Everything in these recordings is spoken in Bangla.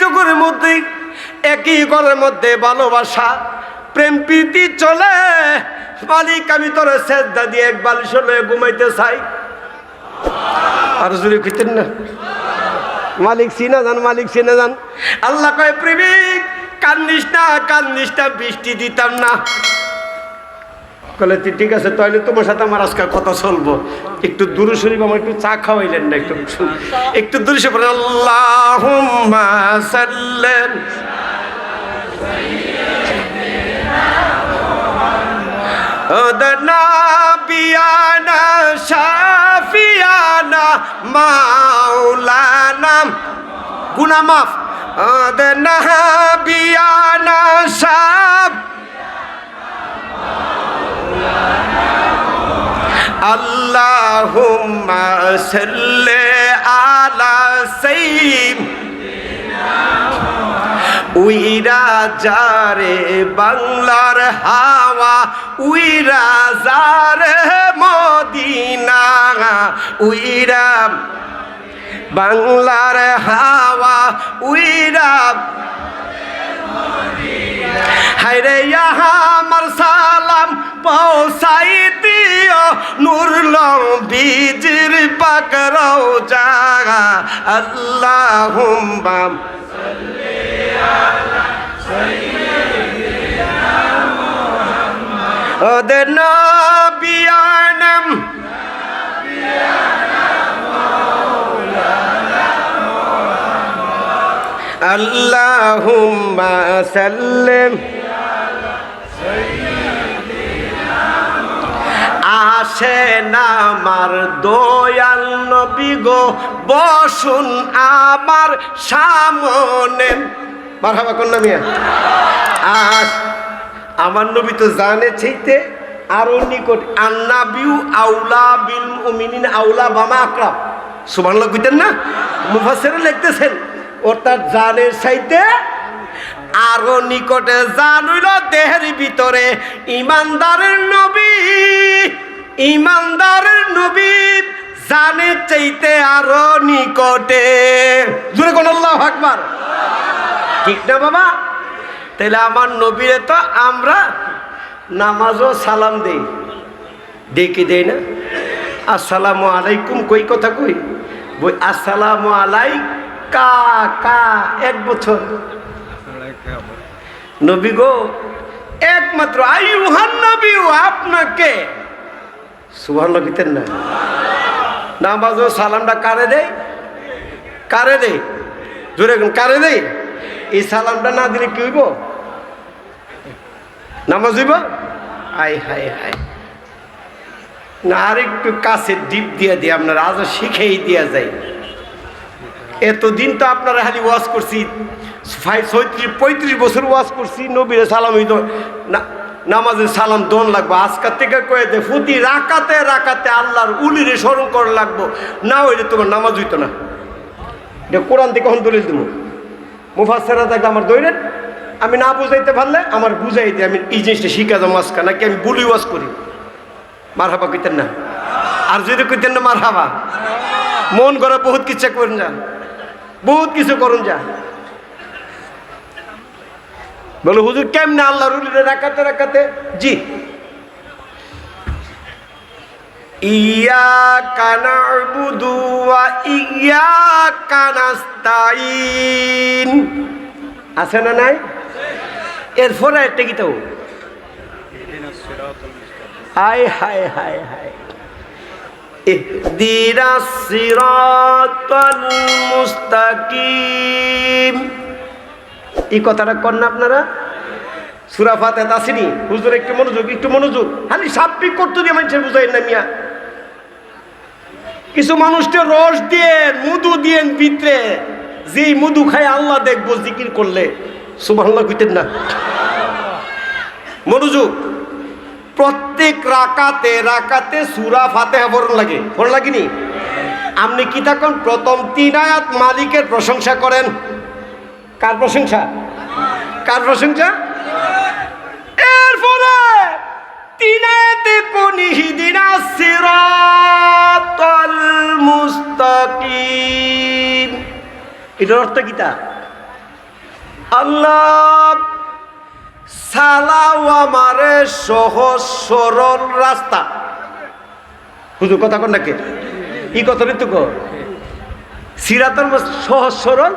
যুগের মধ্যে, একই ঘরের মধ্যে ভালোবাসা, প্রেম প্রীতি চলে। মালিক, আমি তোর সেজদা দিয়ে এক বালিশ লয়ে ঘুমাইতে চাই। আর জুড়ে খুঁজতেন না। মালিক সিনা যান, মালিক সিনা যান। আল্লাহ কয়, প্রেমিক, কান্দিস না কান্দিস না, বৃষ্টি দিতাম না। কলে তুই ঠিক আছে তাহলে তোমার সাথে আমার আজকে কথা চলবো। একটু দূরে শরীফ আমার একটু চা খাওয়াইলেন না, একটু একটু দূরে বলেন আল্লাহ সাল্লেন গুনা মাফ। বিয়ানা আল্লাহুম্মা সাল্লি আলা সাইয়্যিদ। উইরা যারে বাংলার হাওয়া, উইরা যারে মদিনা, উইরা বাংলার হাওয়া, উইরা হায়রে আমার সালাম পৌঁছাই দিও। নুরলম বীজির পাকরাও জাগা আল্লাহুম্মা ওদের নবিয়ানম আল্লাহুম্মা সাল্লিম। আসেন আমার দয়াল নবী গো, বসুন আমার সামনে। মারহাবা কন্যা মিয়া। আস, আমার নবী তো জানে চাইতে আরও নিকট। আন্নাবিউ আউলা বিল মুমিনিন আউলা বামা আকরাম। সুবহানাল্লাহ কইতেন না? মুফাসসিরে লিখতেছেন। অর্থাৎ জানের চাইতে আরও নিকটে জান দেহের ভিতরে। ইমানদারের নবী ইমানদারের নবী জানের চাইতে আরও নিকটে। জোরে কোন আল্লাহ আকবার। ঠিক না বাবা? তাহলে আমার নবীরে তো আমরা নামাজও সালাম দেই। ডেকে দেই না? আসসালামু আলাইকুম কই কথা কই? বই, আসসালামু আলাই কা কা, এক বছর। নবী গো, একমাত্র আইয়ুহান নবী আপনাকে। সুবহানাল্লাহ কইতেন না। নামাজ সালামটা কারে দেয়? কারে দেয়? জোরে কারে দেয়? এই সালামটা না দিলে কি হইব? নামাজ হইব? আই হাই হাই না আর একটু কাছে ডিপ দিয়ে দিয়ে আপনার আজও শিখেই দিয়া যায় এতদিন তো আপনারা খালি ওয়াজ করছি ছয়ত্রিশ, পঁয়ত্রিশ বছর ওয়াজ করছি, নবীরে সালাম নামাজের সালাম দন লাগবো আজকার থেকে কয়ে দে, ফুতি রাকাতে রাকাতে আল্লাহর উলিরে স্মরণ করা লাগবো, না হইলে তোমার নামাজ হইতো না। এটা কোরআন থেকে কখন দলিল দেবো মুফাসেরা থাকলে আমার দৈরেন আমি না বুঝাইতে পারলে আমার বুঝাই দিই আমি এই জিনিসটা শিখা যাব মাঝখান, নাকি আমি বুলি ওয়াজ করি। মার হাবা কইতেন না? আর যদি কইতেন না মার হাবা মন করে বহুত কিছু করেন যা বহুত কিছু করুন যা। বলে, হুজুর, কেমনে আল্লাহ রুলিরে রাখাতে রাখাতে? জি। কানা বুধু ইয়া কানাস্তাইন আছে না নাই? এরপরে একটা তো হায় হায় হায় হায়। اهدنا الصراط المستقيم এই কথাটা কর না আপনারা সুরা ফাতে আসেনি হুজুর একটু মনোযোগ একটু মনোযোগ খালি সাপ্পিক করতে দিয়ে মানুষের বুঝাই না মিয়া কিছু মানুষকে রস দিয়ে মধু দিয়ে ভিতরে যেই মধু খায় আল্লাহ দেখবো জিকির করলে সুবহানাল্লাহ কইতেন না মনোযোগ প্রত্যেক রাকাতে রাকাতে সুরা ফাতে পড়ন লাগে। পড়ন লাগেনি? আপনি কি থাকুন? প্রথম তিন আয়াত মালিকের প্রশংসা করেন। কার প্রশংসা? কার প্রশংসা? এরপরে তিন আয়াতে কোন হিদিনা সিরাতাল এটার অর্থ কিতা আল্লাহ সালাও আমারে সহজ, সরল রাস্তা। হুজুর, কথা কর নাকি? ই কথা ঋতু মধ্যে সহজ, সরল?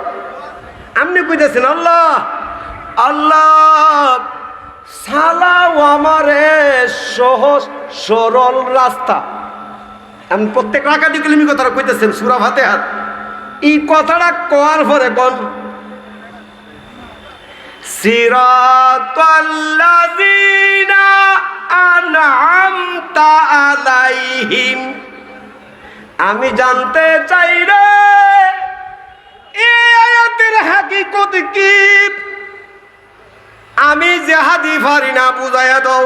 আপনি কইতেছেন, আল্লাহ আল্লাহ, সালাও আমারে সহজ, সরল রাস্তা। আমি প্রত্যেক রাখা দিকে কথাটা কইতেছেন, সুরা ভাতে হাত এই কথাটা কওয়ার পরে কোন আমি জানতে চাই রে এই আয়াতের হাকিকত কি? আমি যে হাদি পারি না বুঝাইয়া দাও।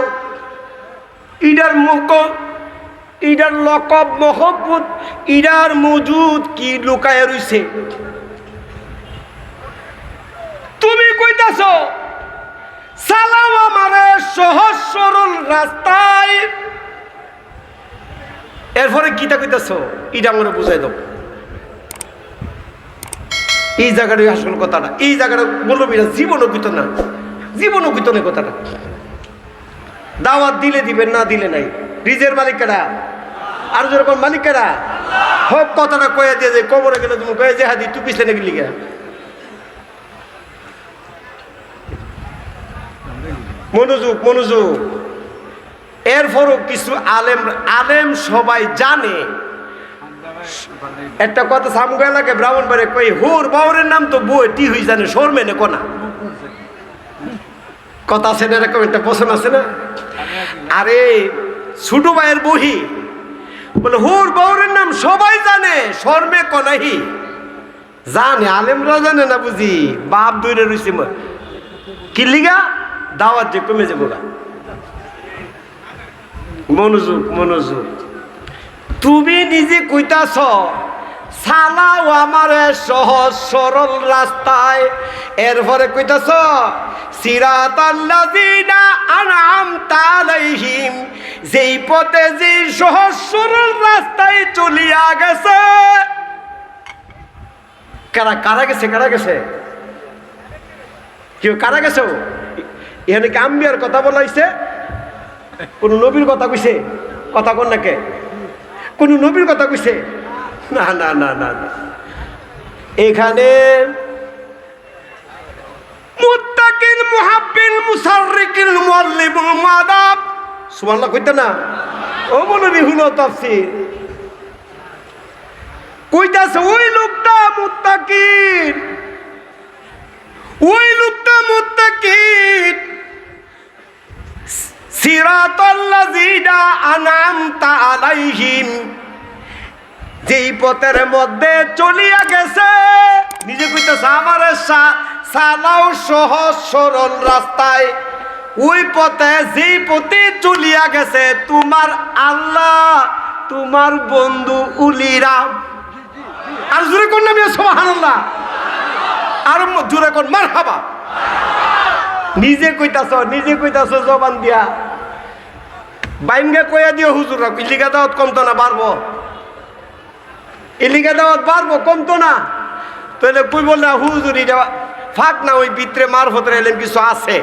ইডার মুখ, ইডার লকব, মহব্বত, ইডার মজুদ কি লুকায় রইছে? কইতাছ? সালাম আমারে সহজ সরল রাস্তায়। এরপরে গীতা কইতাছ ইটা আমার বুঝাই দাও। এই জায়গাটাই আসল কথাটা, এই জায়গাটা বলব না জীবনও কইত না, জীবনও কইত না কথাটা। দাওয়াত দিলে দিবেন, না দিলে নাই। রিজের মালিকেরা আর যেরকম মালিকেরা হোক কথাটা কয়ে দিয়ে যে কবরে গেলে তুমি কয়ে যে হাদি তুই পিছনে গা মনোযোগ মনোযোগ। এরপরও কিছু আলেম আলেম সবাই জানে। একটা কথা সামগা লাগে ব্রাহ্মণ বাড়ি কই, হুর বাউরের নাম তো বই টি হই জানে, সর মেনে কোনা। কথা আছে না এরকম, একটা পছন্দ আছে না? আরে, ছোট ভাইয়ের বহি বলে, হুর বাউরের নাম সবাই জানে শর্মে কনাহি। জানে আলেমরা জানে না বুঝি। বাপ দৈরে রইছে কি লিগা? দাওয়াত যে কমে যাব মনোযোগ মনোযোগ। তুমি নিজে কইতাছ সালাও আমার সহজ সরল রাস্তায়। এরপরে কইতাছ, সিরাত আল্লাযিনা আনআমতা আলাইহিম, যেই পথে যে সহজ সরল রাস্তায় চলিয়া গেছে। কারা কারা গেছে কারা গেছে? কেউ কারা গেছে? এখানে কি আম্বিয়ার কথা বলা হয়েছে কোন নবীর কথা কইছে? কথা কোন নাকে কোন নবীর কথা কইছে? না না না না না। এখানে মুত্তাকিন মুহাব্বিন মুসাররিকিন মুআল্লিমুল মাদাব। সুবহানাল্লাহ, কইতে না? ও মৌলবি হুনো তাফসীর। কইতাছে, ওই লোকটা মুত্তাকিন ওই লোকটা মুত্তাকিন সিরাতাল্লাযীনা যেই পথের মধ্যে চলিয়া গেছে, নিজে কইতেছে, আমার সালাও সহজ সরল রাস্তায়। ওই পথে যেই পথে চলিয়া গেছে, তোমার আল্লাহ, তোমার বন্ধু উলিরা। আর জোরে কোন নামে সুবহানাল্লাহ। আর জোরে কোন মারহাবা। নিজে কইতাছ নিজে কইতাছ জবান দিয়া। বাইনগে কইয়া দিও হুজুরা ইলিগা দাওয়াত কমতো না, বাড়বো। ইলিগা দাওয়াত বাড়বো, কমতো না। তাহলে কই না হুজুর, এটা ফাঁক না, ওই ভিতরে মার ভতরে এলেন কিছু আছে।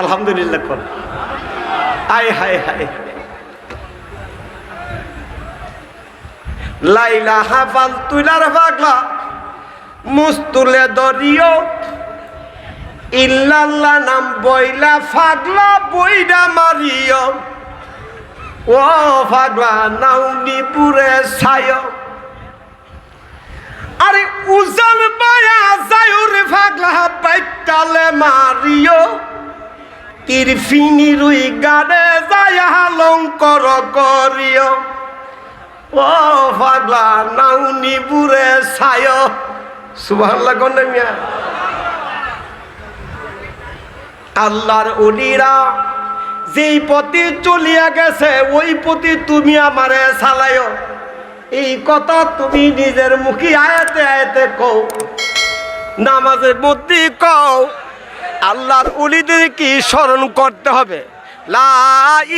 আলহামদুলিল্লাহ, কর। আয় হায় হায়। লাইলা হাফাল তুইলার পাগলা, মুস্তুলে দরিও, ইল্লাল্লাহ নাম বইলা ফাগলা, বইডা মারিও। ও ফাগলা নাউনি পুরে আরে উজাল বায়া যায়ুর ফাগলা বাইতালে মারিও। তীর ফিনি রুই গাড়ে যায় লঙ্কর করিও। ও ফাগলা নাউনি পুরে ছায়। সুবহানাল্লাহ কোন মিয়া? আল্লাহর অলিরা যেই পথে চলিয়া গেছে, ওই পথে তুমি আমারে চালায় এই কথা তুমি নিজের মুখে আয়াতে আয়াতে কও, নামাজের মধ্যে কও, আল্লাহর অলিদের কি স্মরণ করতে হবে। লা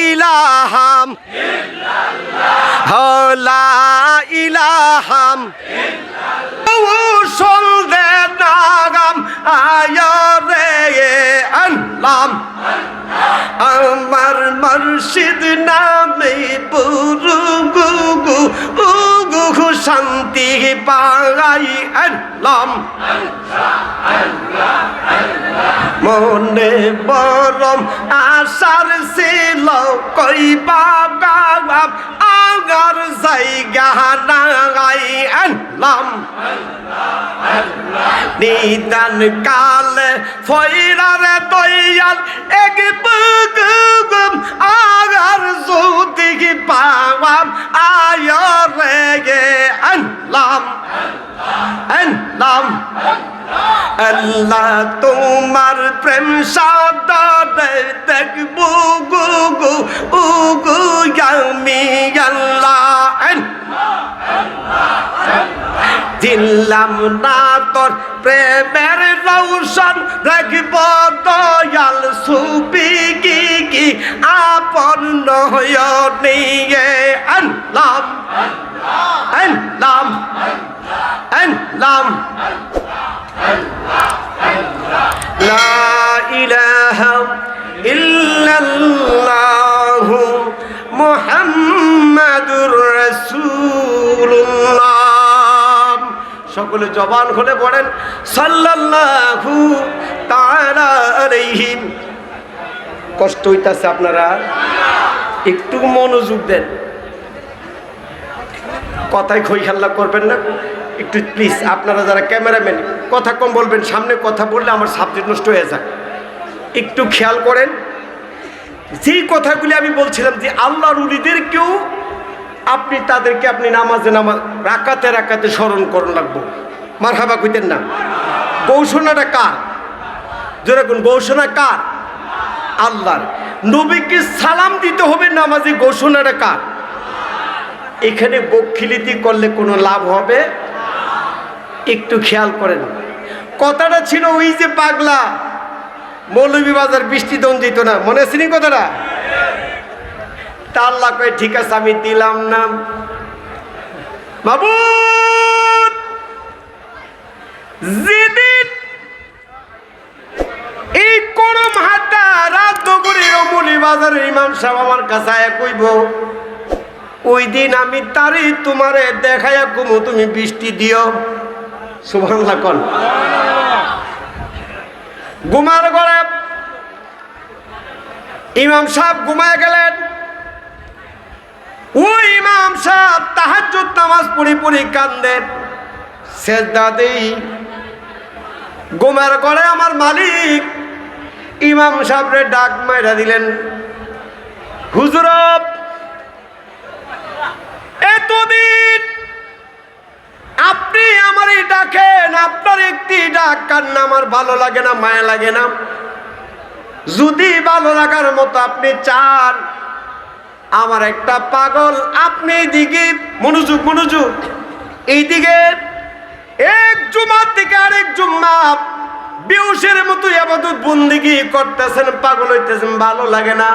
ইলাহাম হ লা ইলাহাম ও সন্দেহ না আগাম আয়রে আনলাম। আমার মর্শিদ নামে পুরু গু গু শান্তি পাই আনলাম মনে বরম আশার ছিল, কই বাবা আগার জায়গা নাই আনলাম নিদান কালে ফইরারে দয়াল, এক বুগুম আগার যদি পাওয়াম, আয়রে গে আনলাম আনলাম। আল্লাহ তোমার প্রেম সাদরে দেখব গু গু উ গু আল্লাহ দিলাম না তোর প্রেমের রৌশন রাখব দয়াল সুবি কি কি, আপন নিয়ে আনলাম আনলাম। আইন লাম আইন লাম লা ইলাহা ইল্লাল্লাহু মুহাম্মাদুর রাসূলুল্লাহ সকলে জবান খুলে পড়েন সাল্লাল্লাহু তাআলা আলাইহি। কষ্ট হইতেছে আপনারা, একটু মনোযোগ দেন। কথায় খই খেল্লা করবেন না। একটু প্লিজ আপনারা যারা ক্যামেরাম্যান কথা কম বলবেন, সামনে কথা বললে আমার সাবজেক্ট নষ্ট হয়ে যায়। একটু খেয়াল করেন যেই কথাগুলি আমি বলছিলাম যে আল্লাহর উলিদেরকেও আপনি তাদেরকে আপনি নামাজে নামাজ, রাকাতে রাকাতে স্মরণ করুন লাগবো। মার হাবা কইতেন না। গৌষণাটা কার? যেরকম গৌষণা কার? আল্লাহর। নবীকে সালাম দিতে হবে নামাজে ঘোষণাটা কার? এখানে বক্ষিলিতি করলে কোনো লাভ হবে? একটু খেয়াল করেন। কথাটা ছিল ওই যে পাগলা, মৌলভীবাজার বৃষ্টি দন যেত না। মনে আছে কথাটা? তা আল্লাহ কয়ে, ঠিক আছে, আমি দিলাম না। বাবু এই করম হাতটা রাত করে রমলি বাজারের ইমাম সাহেব আমার কাছে কইব ওই দিন আমি তারই তোমারে দেখাইয়া কুমু তুমি বৃষ্টি দিও। সুভাংলা কন। গুমার ঘরে ইমাম সাহেব ঘুমায় গেলেন। ওই ইমাম সাহেব তাহাজ্জুদ নামাজ পড়ি পড়ি কান্দেন শেষ দাদেই গোমার করে আমার মালিক ইমাম সাহেবরে ডাক মাইরা দিলেন হুজুরব এতদিন আপনি আমারই ডাকেন, আপনার একটি ডাক কান্না আমার ভালো লাগে না, মায়া লাগে না? যদি ভালো লাগার মতো আপনি চান, আমার একটা পাগল, আপনি দিকে মনোযোগ মনোযোগ, এইদিকে এক জুমার থেকে আরেক জুম্মা, বেউসের মতো আবাদত বন্দিগি করতেছেন, পাগল হইতেছেন, ভালো লাগে না।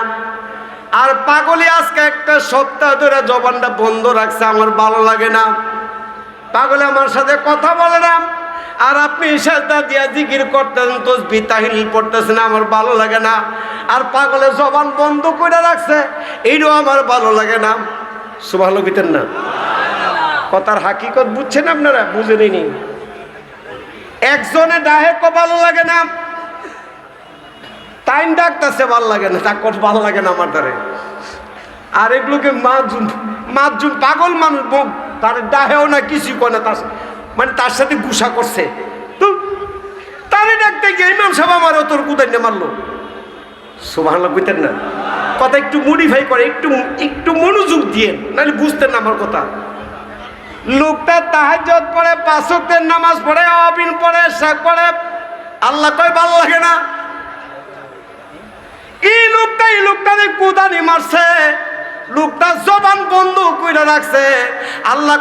আর পাগলি আজকে একটা সপ্তাহ ধরে জবানটা বন্ধ রাখছে, আমার ভালো লাগে না। পাগলে আমার সাথে কথা বলে না। আর আপনি সাজদা দিয়া জিকির করতেছেন তো বিতাহিল পড়তেছেন, আমার ভালো লাগে না। আর পাগলে জবান বন্ধ করে রাখছে, এইটাও আমার ভালো লাগে না। সুভালো বিতেন না। কথার হাকিকত বুঝছেন আপনারা? বুঝে বুঝেনি একজনে ডাহে ভালো লাগে না। টাইম ডাকতেছে, ভালো লাগে না তার কথা ভালো লাগে না আমার দ্বারে। আর এগুলোকে মাজুম মাজুম পাগল মানুষ তার ডাহেও না কিছু করে না, তার মানে তার সাথে গুসা করছে। তো তারে ডাকতে গিয়ে ইমাম সাহেব আমার তোর কুদাই না মারলো। সোভাংলা বুঝতেন না। কথা একটু মডিফাই করে, একটু একটু মনোযোগ দিয়ে, নাহলে বুঝতেন না আমার কথা। লোকটা তাহাজ্জত পড়ে পাঁচকের নামাজ পড়ে, অবিন পড়ে শেখ পড়ে। আল্লাহ কয়, ভালো লাগে না। এই লোকটা এই মারছে? লোকটা বন্ধ রাখছে।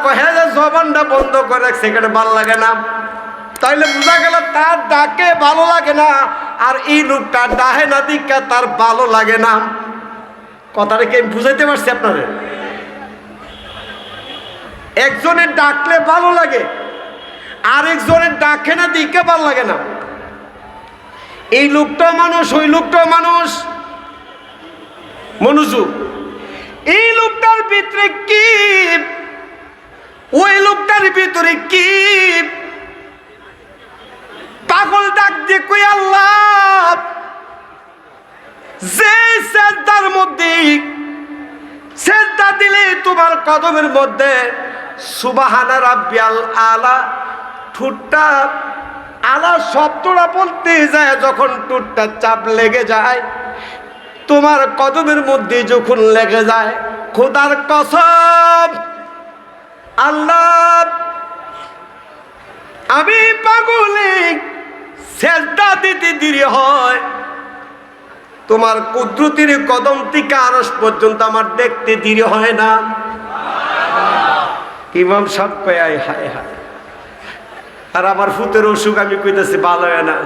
কহে যে জবানটা বন্ধ করে ভালো লাগে না। তাইলে বোঝা তার ডাকে ভালো লাগে না, আর এই ডাহে না তার ভালো লাগে না। বুঝাইতে পারছি আপনাদের? একজনের ডাকলে ভালো লাগে, আরেকজনের ডাকে না দিকে ভালো লাগে না। এই লোকটা মানুষ, ওই লোকটা মানুষ। মনোযোগ এই লোকটার ভিতরে কি? ওই লোকটার ভিতরে কি? পাগল ডাক দিয়ে কই আল্লাহ? যে সেজদার মধ্যে সেজদা দিলে তোমার কদমের মধ্যে সুবাহানা রাব্বিয়াল আলা ঠুটটা, আলা শব্দটা বলতে যায়, যখন টুটটা চাপ লেগে যায়। তোমার কদমের মধ্যে যখন লেগে যায়, খোদার কসম, আল্লাহ, আমি পাগলে সেজদা দিতে দেরি হয়। তোমার কুদরতির কদম থেকে আরস পর্যন্ত আমার দেখতে দেরি হয় না। ইমাম সব কয়, আয় হায় হায়। আর আমার ফুতের অসুখ, আমি কইতেছি, ভালো হয় না।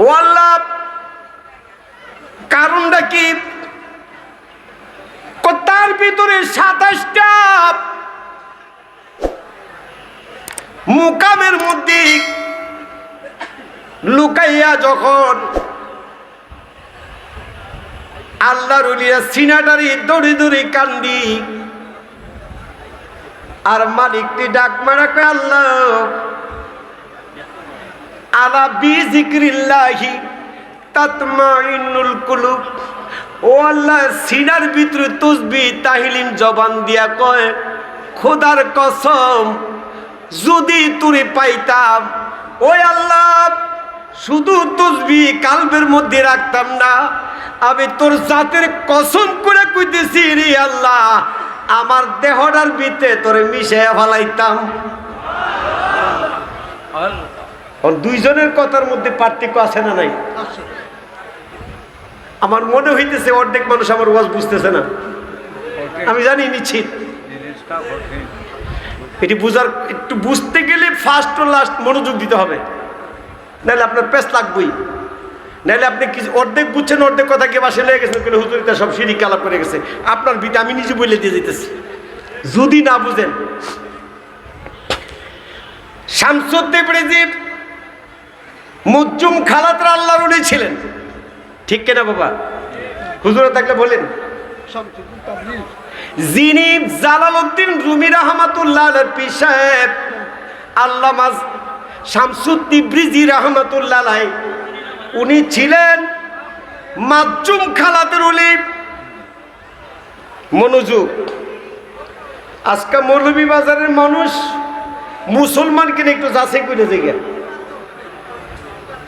ও আল্লাহ কারণটা কি? তার ভিতরে সাতাশটা? মুকামের মধ্যে লুকাইয়া যখন আল্লাহর উলিয়া সিনাটারি দড়ি দড়ি কান্দি, আর মালিকটি ডাক মারা আল্লাহ, আলা বিজিক্রিল্লাহি তাতমাইনুল কুলুব। ও আল্লাহ সিনার ভিতরে তসবি তাহিলিম জবান দিয়া কয় খোদার কসম যদি তুরে পাইতাম ওই আল্লাহ শুধু তসবি কালবের মধ্যে রাখতাম না আমি তোর জাতের কসম করে কইতেছি রে আল্লাহ আমার দেহটার ভিতরে তোরে মিশে ফেলাইতাম। দুইজনের কথার মধ্যে পার্থক্য আছে না নাই? আমার মনে হইতেছে অর্ধেক মানুষ আমার ওয়াজ বুঝতেছে না। আমি জানি নিশ্চিত। এটি বুঝার একটু বুঝতে গেলে ফার্স্ট ও লাস্ট মনোযোগ দিতে হবে। নাহলে আপনার পেস লাগবেই। নাহলে আপনি কিছু অর্ধেক বুঝছেন অর্ধেক কথা কে বাসে লেগে গেছেন কিন্তু হুজুরিটা সব সিঁড়ি কালাপ করে গেছে। আপনার বিটা আমি নিজে বলে দিয়ে যেতেছি যদি না বুঝেন। শামসুদ্দিন প্রেজিব মুজ্জুম খালাতরা আল্লাহর উনি ছিলেন। ঠিক কেনা, বাবা? হুজুরে থাকলে বলেন। যিনি জালালউদ্দিন রুমি রহমাতুল্লাহ পীর সাহেব আল্লামা শামসুদ্দিন ব্রিজি রহমাতুল্লাহ উনি ছিলেন মাজ্জুম খালাতের উলি মনোযোগ আজকে মৌলভী বাজারের মানুষ মুসলমানকে একটু যাচাই করে দেখে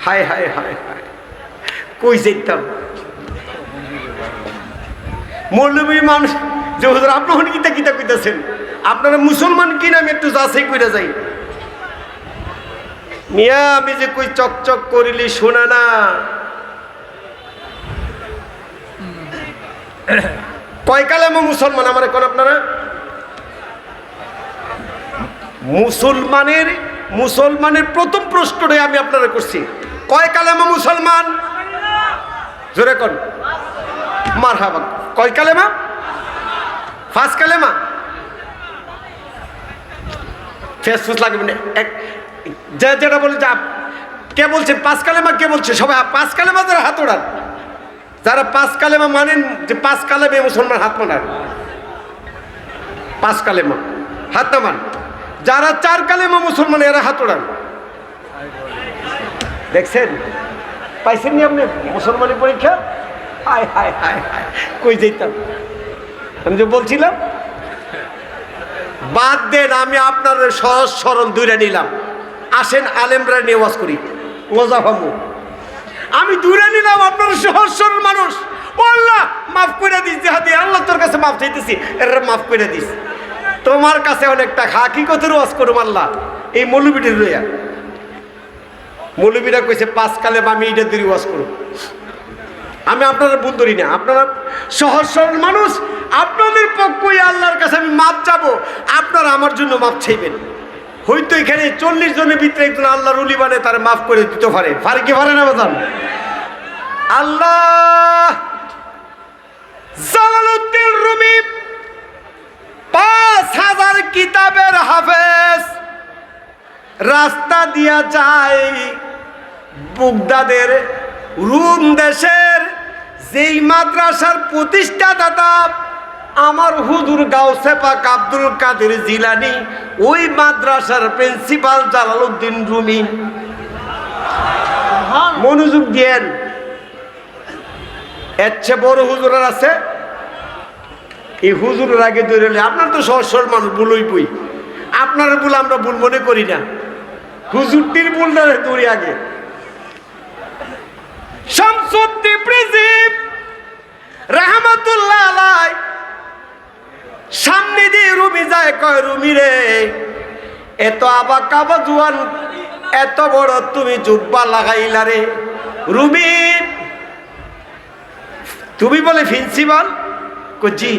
হায় হায় হায় হায়। কই যেতাম মৌলভী মানুষ, যে হুজুর আপনার কিতা কিতা কইতেছেন? আপনারা মুসলমান কি নামে একটু যাচাই করে যাই। মিয়া, আমি যে কই চকচক করিলি, শোনা না। কয় কালেমা মুসলমান, আমার এখন আপনারা? মুসলমানের মুসলমানের প্রথম প্রশ্নটাই আমি আপনারা করছি। কয় কালেমা মুসলমান? জোরে কন। মার হাবা কয় কালেমা? ফার্স্ট কালেমা? ফেসফুস লাগবে না। যে যেটা বলে কে বলছে? পাঁচ কালেমা কে বলছে? সবাই পাঁচ কালেমা যারা হাত ওড়ান। যারা পাঁচ কালেমা মানেন, যে পাঁচ কালেমে মুসলমান হাত মানার পাঁচ কালেমা। হাত নামান। যারা চার কালেমা মুসলমান, এরা হাত ওড়ান। দেখছেন? পাইছেন নি আপনি? মুসলমানের পরীক্ষা? হায় হায় হায় হায়। কই যেতাম আমি যে বলছিলাম, বাদ দেন, আমি আপনার সহজ সরল দূরে নিলাম। আসেন, আলেমরা নিয়ে ওয়াজ করি। মজা পাবো আমি দূরে নিলাম, আপনার সহজ সরল মানুষ। আল্লাহ মাফ করে দিস হাতে আল্লাহ তোর কাছে মাফ চাইতেছি, এরা মাফ করে দিস। তোমার কাছে অনেকটা হাকিকতের ওয়াজ করুম, আল্লাহ। এই মৌলবিটির রইয়া মৌলবীরা কইছে, পাঁচ কালে বা আমি এটা দিয়ে ওয়াজ করুম আমি আপনারা ভুল ধরি না, আপনারা সহজ সরল মানুষ, আপনাদের পক্ষই আল্লাহর কাছে আমি মাপ চাবো, আপনারা আমার জন্য মাপ চাইবেন। হয়তো এখানে চল্লিশ জনের ভিতরে একজন আল্লাহর উলি মানে তার মাফ করে দিতে পারে। পারে কি পারে না বাজান? আল্লাহ! জালালউদ্দিন রুমি, পাঁচ হাজার কিতাবের হাফেজ। রাস্তা দিয়া যায়। বুগদাদের রুম দেশের, যেই মাদ্রাসার প্রতিষ্ঠাতা আমার হুজুর গাউসে পাক আব্দুল কাদের জিলানি, ওই মাদ্রাসার প্রিন্সিপাল জালালউদ্দিন রুমি। মনোযোগ দিয়েন। এর চেয়ে বড় হুজুরের আছে। এই হুজুরের আগে দৌড়ে আপনার তো সহজ সরল মানুষ ভুলই বই আপনার ভুল আমরা ভুল মনে করি না। হুজুরটির না দৌড়ি আগে। শামসুদ্দিন প্রিন্সিপ রাহমাতুল্লাহ আলাই সামনে দিয়ে রুমি যায়, কয়, রুমি রে, এত আবা কাবা জুয়ান, এত বড় তুমি জুব্বা লাগাইলা রে। রুমি, তুমি বলে প্রিন্সিপাল জি।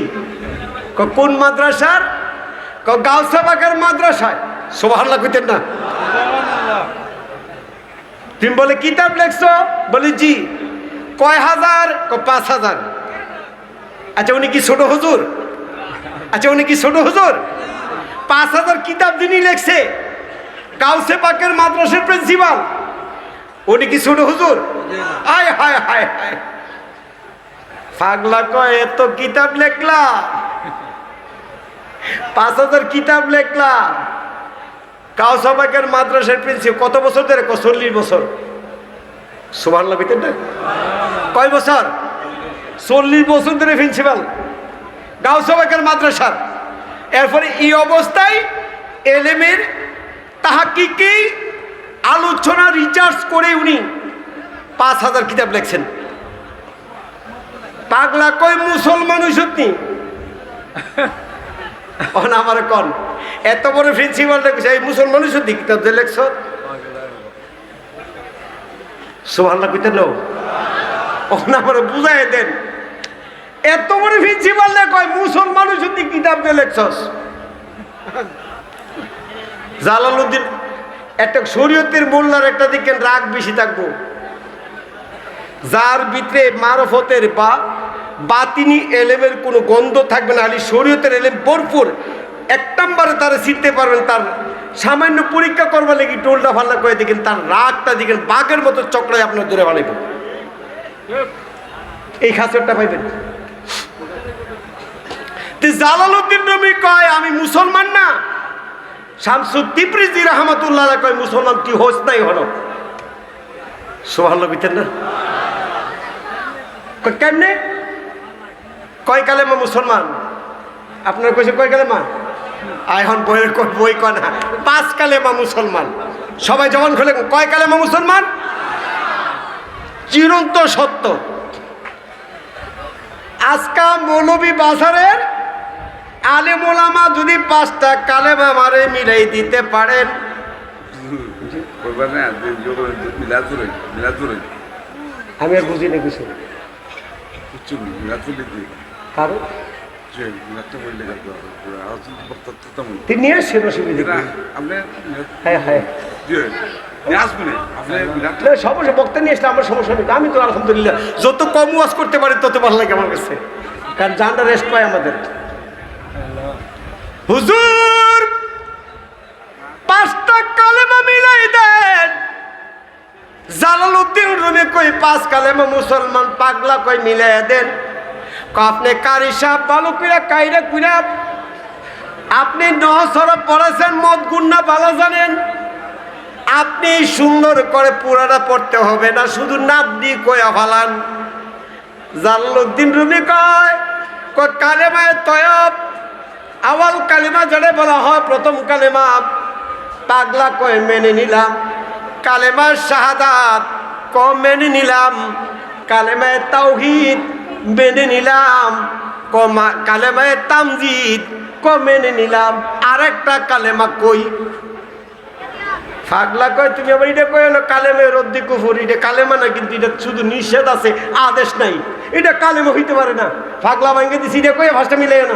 কোন মাদ্রাসার? গাউসাবাগের মাদ্রাসায়। সোভাল্লা কইতেন না। তুমি বলে, কিতাব লেখছো? বলে, জি। কয় হাজার? পাঁচ হাজার। আচ্ছা উনি কি ছোট হুজুর? আচ্ছা উনি কি ছোট হুজুর? পাঁচ হাজার কিতাব যিনি লেখছে, গাউসে পাকের মাদ্রাসার প্রিন্সিপাল, উনি কি ছোট হুজুর? হায় হায় হায় হায়। পাগলা কয়, এত কিতাব লেখলা। পাঁচ হাজার কিতাব লেখলা। কাউসাবাকের মাদ্রাসার প্রিন্সিপাল, কত বছর ধরে? চল্লিশ বছর। সুমান ভিতর কয় বছর? চল্লিশ বছর ধরে প্রিন্সিপাল। গাউসাবাকের মাদ্রাসার। এরপরে এই অবস্থায় এলেমের কি আলোচনা রিচার্জ করে উনি পাঁচ হাজার কিতাব লেখছেন। পাগলা কয়, মুসলমান সত্যি আমার কন। এত বড় প্রিন্সিপাল দেখছে এই মুসলমান সত্যি কিতাব দিয়ে লেখছ? দেন। এত কয় লেখছস জালালউদ্দিন মোল্লার একটা দিকে রাগ বেশি থাকব। যার ভিতরে মারফতের বা বাতিনি এলেমের কোনো গন্ধ থাকবে না আলি শরীয়তের এলেম ভরপুর। এক নম্বরে তারা চিনতে পারবেন তার সামান্য পরীক্ষা করবার লেগে টোলটা ফাল্লা করে দেখেন, তার রাগটা দেখেন, বাঘের মতো চক্রায় আপনার দূরে বানাইব। এই খাসরটা পাইবেন। তো জালালউদ্দিন নবী কয়, আমি মুসলমান না। শামসুদ্দিপ্রিজি রহমতুল্লাহ কয়, মুসলমান কি হোস নাই হলো সোহাল্লা বিতেন না। কেমনে? কয় কালেমা মুসলমান? আপনার কইছে কয় কালেমা এখন বইয়ের বই কয় না। পাঁচ কালেমা মুসলমান। সবাই যখন খুলে কয় কালেমা মুসলমান? চিরন্ত সত্য। আজকা মৌলবী বাজারের আলেমোলামা যদি পাঁচটা কালেমা মারে মিলাই দিতে পারেন। আমি আর বুঝি না কিছু। কারণ? তিনি আসছেন অসুবিধা হ্যাঁ হ্যাঁ। সমস্যা বক্তা নিয়ে আসলে আমার সমস্যা নেই আমি তো আলহামদুলিল্লাহ যত কম ওয়াজ করতে পারি তত ভালো লাগে আমার কাছে। কারণ জানটা রেস্ট পায় আমাদের। হুজুর পাঁচটা কালেমা মিলাই দেন। জালালউদ্দিন রুমে কই পাঁচ কালেমা মুসলমান পাগলা কই মিলাই দেন? আপনি কারি সাহেব, ভালো কইরা কাইরা আপনি নহসরা পড়েছেন, মদ গুন্না ভালো জানেন। আপনি সুন্দর করে পুরাটা পড়তে হবে না, শুধু দিয়ে কয়া ফালান। জালালউদ্দিন রুমি কয় কালেমায় তয়ব, আওয়াল কালেমা জড়ে বলা হয় প্রথম কালেমা, পাগলা কয়, মেনে নিলাম। কালেমা শাহাদাত ক মেনে নিলাম। কালেমায় তাওহিদ মেনে নিলাম। ক মা- কালেমায় তামজিদ ক মেনে নিলাম। আরেকটা কালেমা কই? ফাগলা কয় তুমি আবার এটা কয় হলো কালেমে রদ্দি কুফুর এটা কালেমা না কিন্তু এটা শুধু নিষেধ আছে আদেশ নাই। এটা কালেমা হইতে পারে না। ফাগলা ভাঙ্গে দিছি এটা কয়ে ভাষা মিলে না।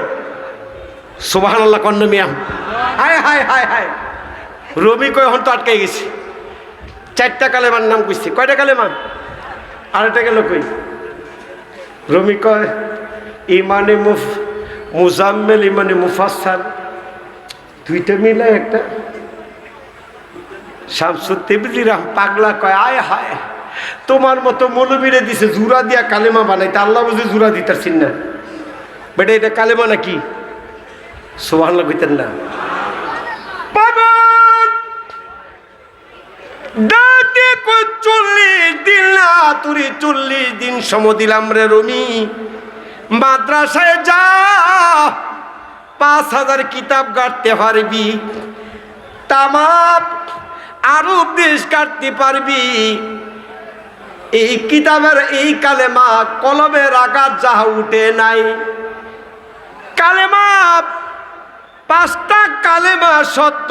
সোবাহান আল্লাহ কন্ন মিয়াম হায় হায় হায় হায়। রবি কয় হন তো আটকাই গেছি। চারটা কালেমার নাম কইছি। কয়টা কালেমা? আরেকটা গেল কই? রমি কয়, ইমানে মুফ, মুজাম্মেল ইমানে মুফাসাল দুইটা মিলে একটা। শামসুর পাগলা কয়, আয় হায়, তোমার মতো মৌলবীরে দিছে জুরা দিয়া কালেমা বানাইতে, আল্লাহ বুঝে জুরা দিতারছিন না বেটা, এটা কালেমা নাকি? সোহান কইতেন না। তুরি চল্লিশ দিন সম দিলাম রে রমি। মাদ্রাসায় যা, পাঁচ হাজার কিতাব গাড়তে পারবি। তামাপ আরও দেশ কাটতে পারবি। এই কিতাবের এই কালেমা কলমের আঘাত যাহা উঠে নাই। কালেমা, পাঁচটা কালেমা সত্য,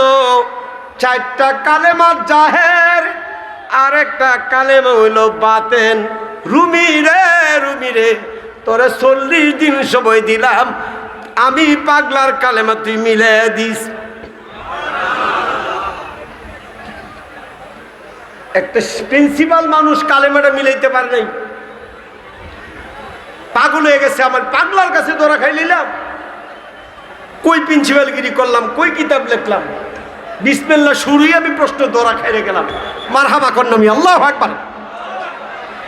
চারটা কালেমা জাহের। আর একটা কালেমা হইল, বাতেন, রুমি রে রুমি রে, তোরে চল্লিশ দিন সময় দিলাম। আমি পাগলার কালেমা তুই মিলে দিস। একটা প্রিন্সিপাল মানুষ কালেমাটা মিলাইতে পারে নাই। পাগল হয়ে গেছে আমার, পাগলার কাছে ধরা খাই নিলাম। কই প্রিন্সিপালগিরি করলাম, কই কিতাব লিখলাম? বিসমিল্লা শুরুই আমি প্রশ্ন দৌড়া খাইরে গেলাম। মার হাবা কন্নমি, আল্লাহ একবার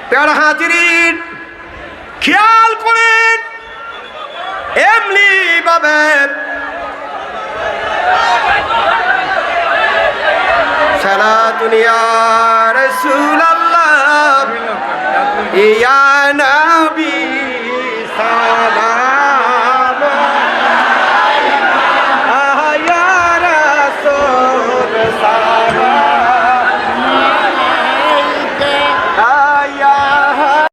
পেয়ারা হাজিরিন, খেয়াল করেন, এমনি ভাবে সারা দুনিয়া রসুল আল্লাহ ইয়া নবী।